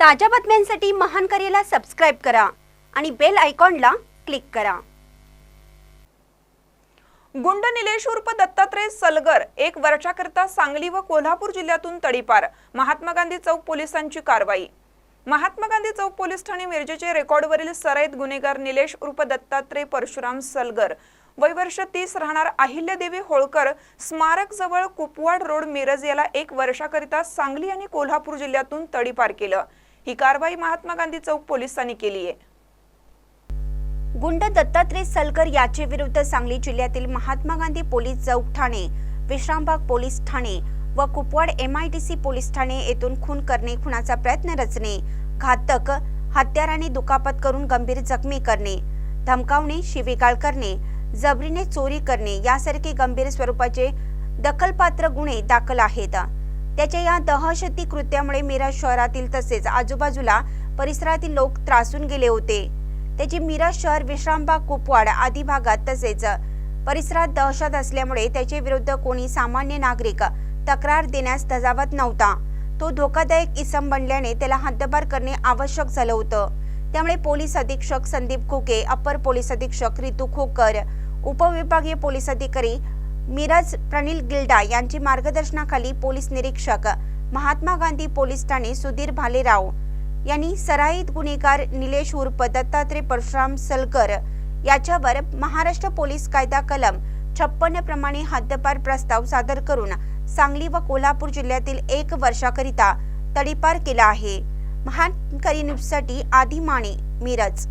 ताज्या बातम्यांसाठी महान करेला सबस्क्राईब करा आणि बेल आयकॉनला क्लिक करा. गुंड निलेश उर्फ दत्तात्रय सलगर एक वर्षाकरता सांगली व कोल्हापूर जिल्ह्यातून तडीपार. महात्मा गांधी चौक पोलिसांची कारवाई. महात्मा गांधी चौक पोलीस ठाणे मिरजेचे रेकॉर्डवरील सराईत गुन्हेगार निलेश उर्फ दत्तात्रय परशुराम सलगर. वय वर्ष तीस राहणार अहिल्यादेवी होळकर स्मारक जवळ कुपवाड रोड मिरज याला एक वर्षाकरिता सांगली आणि कोल्हापूर जिल्ह्यातून तडीपार केलं. ही कारवाई महात्मा गांधी चौक पोलिसांनी केली आहे. गुंड दत्तात्रय सलकर याचे विरुद्ध सांगली जिल्ह्यातील महात्मा गांधी पोलीस चौक ठाणे विश्रामबाग पोलीस ठाणे व कुपवाड एमआयडीसी पोलीस ठाणे येथून खून करणे खुनाचा प्रयत्न रचणे घातक हत्याराने दुखापत करून गंभीर जखमी करणे धमकावणे शिवीगाळ करणे जबरीने चोरी करणे यासारखे गंभीर स्वरूपाचे दखलपात्र गुन्हे दाखल आहेत. त्याच्या या दहशती कृत्यामुळे मिरज शहरातील तसेच आजूबाजूला परिसरातील लोक त्रासून गेले होते. त्याची मिरज शहर विश्रामबाग कुपवाड आदी भागात तसेच परिसरात दहशत असल्यामुळे त्याच्या विरुद्ध कोणी सामान्य नागरिक तक्रार देण्यास धजावत नव्हता. तो धोकादायक इसम बनल्याने त्याला हद्दपार करणे आवश्यक झालं होतं. त्यामुळे पोलीस अधीक्षक संदीप खोके अप्पर पोलीस अधीक्षक रितू खोकर उपविभागीय पोलीस अधिकारी मिरज प्रनिल गिल्डा यांची मार्गदर्शनाखाली पोलीस निरीक्षक महात्मा गांधी पोलीस ठाणे सुधीर भालेराव यांनी सराईत गुन्हेगार निलेश उर्फ दत्तात्रय परशुराम सलकर याच्यावर महाराष्ट्र पोलीस कायदा कलम छप्पन्न प्रमाणे हद्दपार प्रस्ताव सादर करून सांगली व कोल्हापूर जिल्ह्यातील एक वर्षाकरिता तडीपार केला आहे. महान करी न्यूजसाठी आदी माने मिरज.